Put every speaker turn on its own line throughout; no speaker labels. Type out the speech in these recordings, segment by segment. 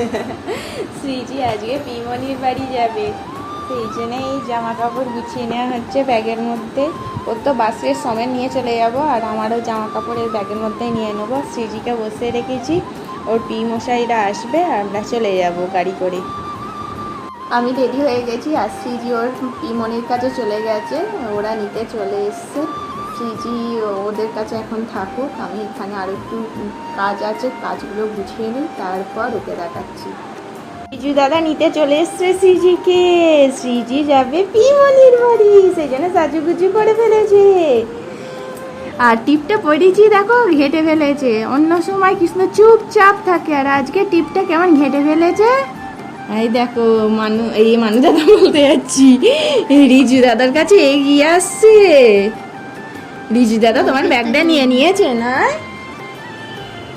শ্রীজি আজকে পিমনির বাড়ি যাবে। সেই জন্য এই জামা কাপড় গুছিয়ে নেওয়া হচ্ছে ব্যাগের মধ্যে। ওর তো বাসের সময় নিয়ে চলে যাব আর আমারও জামা কাপড় এই ব্যাগের মধ্যেই নিয়ে নেব। শ্রীজিকে বসে রেখেছি। ওর পি মশাইরা আসবে, আমরা চলে যাব গাড়ি করে। আমি রেডি হয়ে গেছি আর শ্রীজি ওর পিমনির কাছে চলে গেছে। ওরা নিতে চলে এসছে। শ্রীজি ওদের কাছে এখন থাকুক। আমি এখানে আর একটু কাজ আছে, কাজগুলো গুছিয়ে নিই, তারপর ওকে দেখাচ্ছি। শ্রীজু দাদা নিতে চলে এসছে শ্রীজিকে শ্রীজি যাবে পিমনির বাড়ি, সেই জন্য সাজুগুজু করে ফেলেছে। আর টিপটা পড়েছি দেখো, ঘেটে ফেলেছে। অন্য সময় কৃষ্ণ চুপচাপ থাকে, আর আজকে টিপটা কেমন ঘেটে ফেলেছে? এই দেখো, মানু, এই মানু দাদা বলতে যাচ্ছি, রিজু দাদার কাছে এগিয়ে আসছে। রিজু দাদা তোমার ব্যাগটা নিয়ে নিয়েছে না?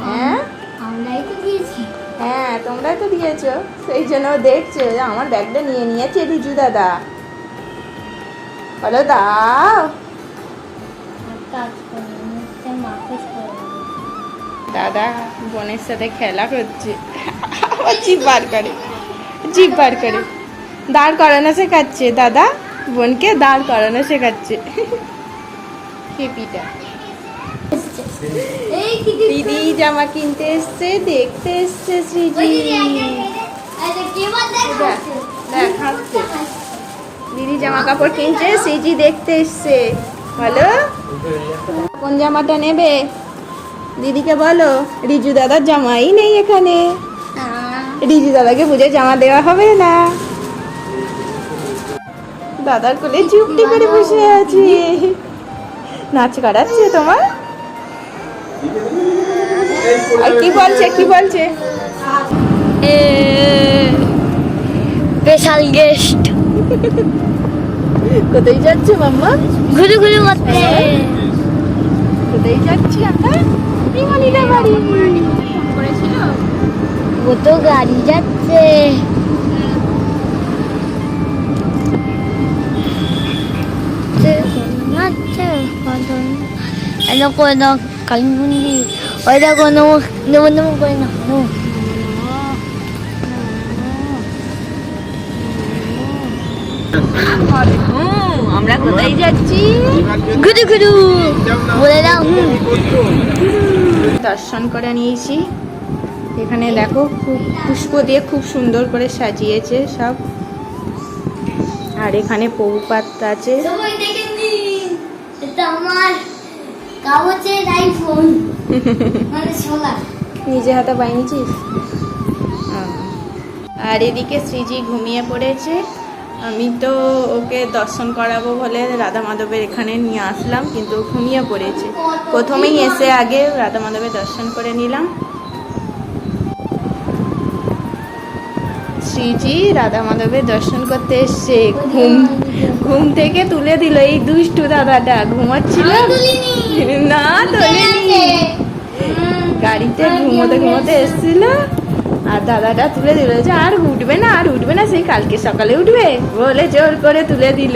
হ্যাঁ?
আমরাই তো দিয়েছি।
হ্যাঁ তোমরাই তো দিয়েছ। সেই জন্য দেখছে যে আমার ব্যাগটা নিয়ে নিয়েছে রিজু দাদা। বলো দাও। দাদা বোনের সাথে খেলা করছে। জিভ বার করে। জিভ বার করে। দাঁড় করানো শেখাচ্ছে দাদা। বোনকে দাঁড় করানো শেখাচ্ছে।
দিদি
জামা কিনতে এসছে দেখতে এসছে শ্রীজি।
দিদি
জামা কাপড় কিনছে শ্রীজি দেখতে এসছে। বলো। কোন জামাটা নেবে? দিদিকে বলো। রিজু দাদার জামাই নেই এখানে। রিজু দাদাকে বুঝে জামা দেওয়া হবে না। দাদার কোলে চুপটি করে বসে আছে। নাচ করাচ্ছে তোমার? আর কি বলছে কি বলছে?
স্পেশাল গেস্ট
কোথায় যাচ্ছে মাম্মা?
ঘুরে ঘুরে করতে।
কোথায় যাচ্ছি আমরা? বিমানিরা বাড়ি।
ও তো গাড়ি যাচ্ছে। করে দাও কালিমন্দি ওই দেখো নমো নমো নমো করে না নমো
হুম, আমরা কোথায় যাচ্ছি
ঘুরু ঘুরু বলে দাও
দর্শন করে নিয়েছি এখানে দেখো খুব পুষ্প দিয়ে খুব সুন্দর করে সাজিয়েছে সব আর এখানে পৌপাত আছে
আমার কাগজের আইফোন মানে সোনা
নিজে হাতে বানিয়েছিস আর এদিকে শ্রীজি ঘুমিয়ে পড়েছে। আমি তো ওকে দর্শন করাবো বলে রাধা মাধবের এখানে নিয়ে আসলাম কিন্তু ঘুমিয়ে পড়েছে। প্রথমেই এসে আগে রাধা মাধবের দর্শন করে নিলাম। শ্রীজি রাধা মাধবের দর্শন করতে এসছে। ঘুম ঘুম থেকে তুলে দিল এই দুষ্টু দাদাটা। ঘুমাচ্ছিল? না তোলেনি। গাড়িতে ঘুমোতে ঘুমোতে এসেছিল। আর দাদাটা তুলে দিল যে আর উঠবে না আর উঠবে না সেই কালকে সকালে উঠবে। বলে জোর করে তুলে দিল।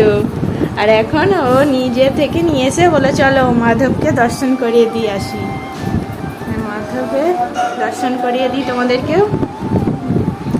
আর এখন ও নিজে থেকে নিয়ে এসে বলে চলো মাধবকে দর্শন করিয়ে দিয়ে আসি। হ্যাঁ, মাধবে দর্শন করিয়ে দিই তোমাদেরকেও।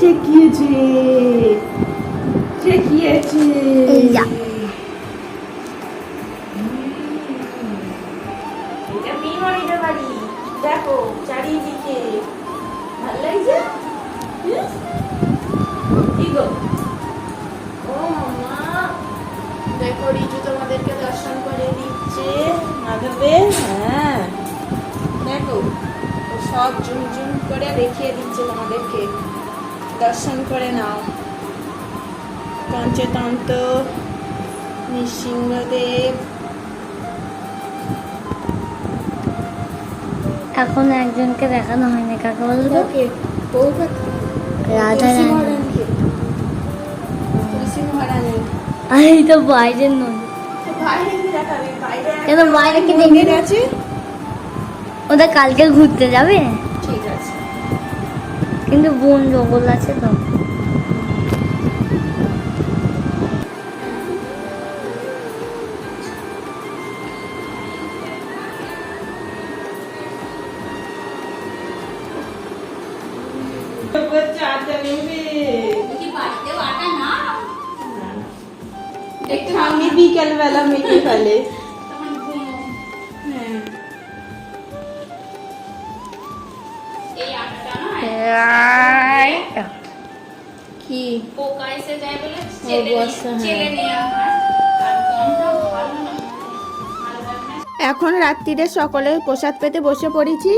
ঠেকিয়েছে। ঠেকিয়েছে। এটা বাড়ি। দেখো চারিদিকে। সব জুম জুম করে দেখিয়ে দিচ্ছে তোমাদেরকে। দর্শন করে নাও। পঞ্চতন্ত্র নৃসিংহদেব।
এখন একজনকে দেখানো হয়নি কাকে রাধা
তুলসী
রানী। তো বাইরের নয় কেন বাইরে কি
মন্দির
দেখবি?
আছে
ওদের কালকে ঘুরতে যাবে?
ঠিক আছে।
কিন্তু বোন জঙ্গল আছে তো।
চারটা নেবে। একটু আমি বিকেল বেলা মেখে ফেলে। কি
পোকা এসে যায় বলে চেলে
বর্ষা, হ্যাঁ।
হয়।
এখন রাত্রিরে সকলে প্রসাদ পেতে বসে পড়েছি